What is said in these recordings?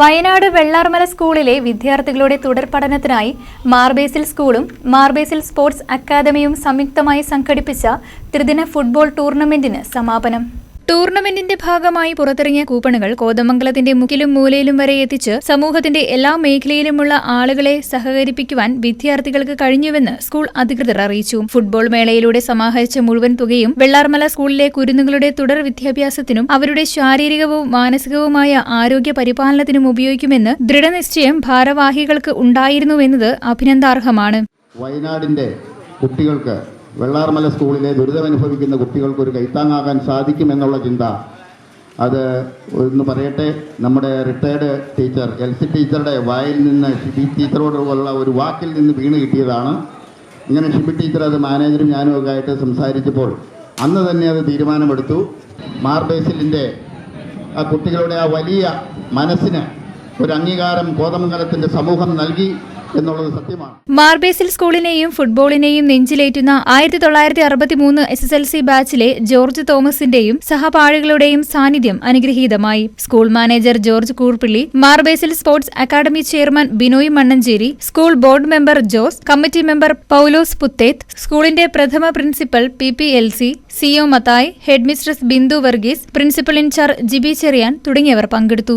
വയനാട് വെള്ളാർമല സ്കൂളിലെ വിദ്യാർത്ഥികളുടെ തുടർ പഠനത്തിനായി മാർബേസിൽ സ്കൂളും മാർബേസിൽ സ്പോർട്സ് അക്കാദമിയും സംയുക്തമായി സംഘടിപ്പിച്ച ത്രിദിന ഫുട്ബോൾ ടൂർണമെന്റിന് സമാപനം. ടൂർണമെന്റിന്റെ ഭാഗമായി പുറത്തിറങ്ങിയ കൂപ്പണുകൾ കോതമംഗലത്തിന്റെ മുക്കിലും മൂലയിലും വരെ എത്തിച്ച് സമൂഹത്തിന്റെ എല്ലാ മേഖലയിലുമുള്ള ആളുകളെ സഹകരിപ്പിക്കുവാൻ വിദ്യാർത്ഥികൾക്ക് കഴിഞ്ഞുവെന്ന് സ്കൂൾ അധികൃതർ അറിയിച്ചു. ഫുട്ബോൾ മേളയിലൂടെ സമാഹരിച്ച മുഴുവൻ തുകയും വെള്ളാർമല സ്കൂളിലെ കുരുന്നുകളുടെ തുടർ വിദ്യാഭ്യാസത്തിനും അവരുടെ ശാരീരികവും മാനസികവുമായ ആരോഗ്യ പരിപാലനത്തിനും ഉപയോഗിക്കുമെന്ന് ദൃഢനിശ്ചയം ഭാരവാഹികൾക്ക് ഉണ്ടായിരുന്നുവെന്നത് അഭിനന്ദാർഹമാണ്. വയനാടിന്റെ കുട്ടികൾക്ക് വെള്ളാർമല സ്കൂളിലെ ദുരിതമനുഭവിക്കുന്ന കുട്ടികൾക്ക് ഒരു കൈത്താങ്ങാകാൻ സാധിക്കുമെന്നുള്ള ചിന്ത. അത് ഒന്ന് പറയട്ടെ നമ്മുടെ റിട്ടയർഡ് ടീച്ചർ എൽ സി ടീച്ചറുടെ വായിൽ നിന്ന് ഷിബി ടീച്ചറോടുള്ള ഒരു വാക്കിൽ നിന്ന് വീണ് കിട്ടിയതാണ്. ഇങ്ങനെ ഷിബി ടീച്ചർ അത് മാനേജറും ഞാനും ഒക്കെ ആയിട്ട് സംസാരിച്ചപ്പോൾ അന്ന് തന്നെ അത് തീരുമാനമെടുത്തു. മാർബേസിലിന്റെ ആ കുട്ടികളുടെ ആ വലിയ മനസ്സിന് ഒരു അംഗീകാരം കോതമംഗലത്തിന്റെ സമൂഹം നൽകി. എന്നുള്ളത് സത്യമാണ്. മാർബേസിൽ സ്കൂളിനെയും ഫുട്ബോളിനെയും നെഞ്ചിലേറ്റുന്ന ആയിരത്തി തൊള്ളായിരത്തി അറുപത്തി മൂന്ന് എസ് എസ് എൽ സി ബാച്ചിലെ ജോർജ് തോമസിന്റെയും സഹപാഠികളുടെയും സാന്നിധ്യം അനുഗ്രഹീതമായി. School manager George Koorppilly Mar Basil sports academy chairman Binoy Mannancheri school board member Jose committee member Paulose Puthethu സ്കൂളിന്റെ പ്രഥമ principal P P L C CO Mathai headmistress Bindu Varghese principal in charge Jibi Cherian തുടങ്ങിയവർ പങ്കെടുത്തു.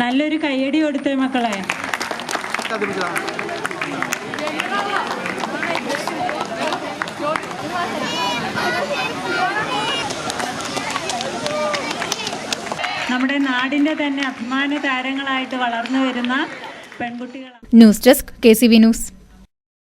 നല്ലൊരു കയ്യടി കൊടുത്തേ മക്കളെ. നമ്മുടെ നാടിന്റെ തന്നെ അഭിമാന താരങ്ങളായിട്ട് വളർന്നു വരുന്ന പെൺകുട്ടികളാണ്. News desk K C V news.